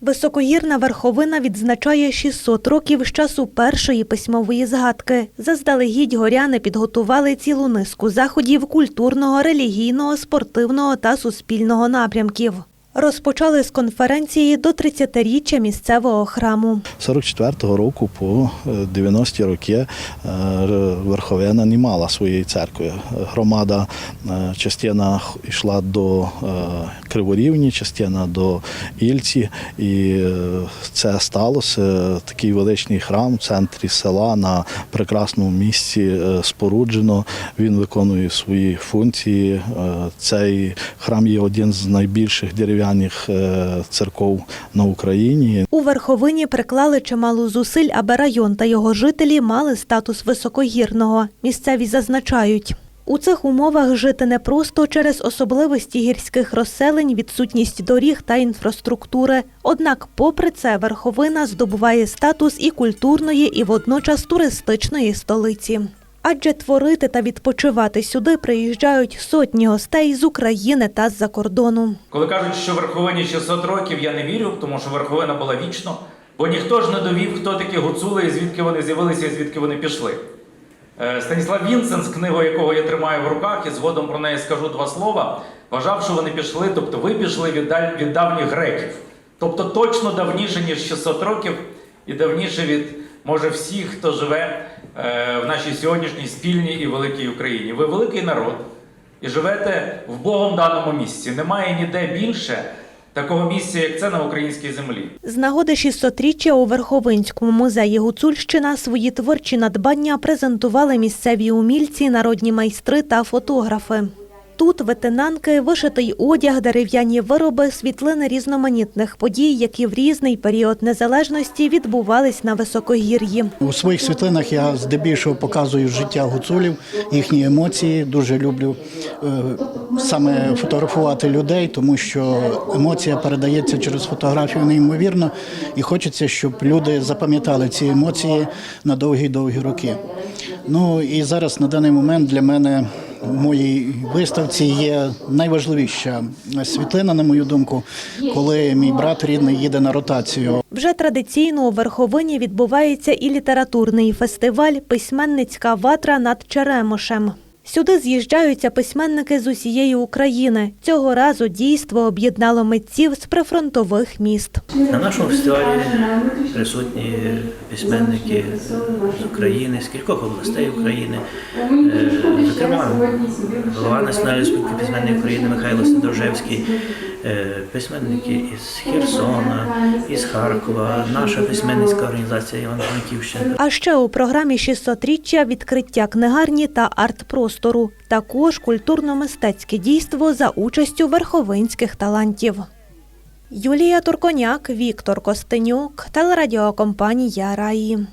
Високогірна верховина відзначає 600 років з часу першої письмової згадки. Заздалегідь горяни підготували цілу низку заходів культурного, релігійного, спортивного та суспільного напрямків. Розпочали з конференції до 30-річчя місцевого храму. 44-го року по е, 90-ті роки е, Верховина не мала своєї церкви. Громада, е, частина йшла до е, Криворівні, частина до Ільці, і е, це сталося. Такий величний храм в центрі села на прекрасному місці е, споруджено. Він виконує свої функції. Е, Цей храм є один з найбільших дерев'яних е, церков на Україні. У верховині приклали чимало зусиль, аби район та його жителі мали статус високогірного. Місцеві зазначають. У цих умовах жити непросто через особливості гірських розселень, відсутність доріг та інфраструктури. Однак, попри це, верховина здобуває статус і культурної, і водночас туристичної столиці. Адже творити та відпочивати сюди приїжджають сотні гостей з України та з-за кордону. Коли кажуть, що Верховині 600 років, я не вірю, тому що Верховина була вічно, бо ніхто ж не довів, хто такі гуцули і звідки вони з'явилися і звідки вони пішли. Е, Станіслав Вінсенс, книгу якого я тримаю в руках, і згодом про неї скажу два слова, вважав, що вони пішли, тобто ви пішли від, від давніх греків. Тобто точно давніше, ніж 600 років, і давніше від, може, всіх, хто живе е, в нашій сьогоднішній спільній і великій Україні. Ви великий народ і живете в Богом даному місці. Немає ніде більше такого місця, як це на українській землі. З нагоди 600-річчя у Верховинському музеї Гуцульщина свої творчі надбання презентували місцеві умільці, народні майстри та фотографи. Тут ветенанки, вишитий одяг, дерев'яні вироби, світлини різноманітних подій, які в різний період незалежності відбувались на високогір'ї. У своїх світлинах я здебільшого показую життя гуцулів, їхні емоції. Дуже люблю е, саме фотографувати людей, тому що емоція передається через фотографію неймовірно, і хочеться, щоб люди запам'ятали ці емоції на довгі-довгі роки. Ну і зараз на даний момент для мене моїй виставці є найважливіша світлина, на мою думку, коли мій брат рідний їде на ротацію. Вже традиційно у Верховині відбувається і літературний фестиваль Письменницька ватра над Черемошем. Сюди з'їжджаються письменники з усієї України. Цього разу дійство об'єднало митців з прифронтових міст. На нашому фестивалі присутні письменники з України, з кількох областей України. Е, Зокрема, голова Національної спілки письменників України Михайло Сидоржевський, е, письменники із Херсона, із Харкова, наша письменницька організація Івано-Франківщина. А ще у програмі 600-річчя відкриття книгарні та арт-простору. Також культурно-мистецьке дійство за участю верховинських талантів. Юлія Турконяк, Віктор Костенюк, телерадіокомпанія Раї.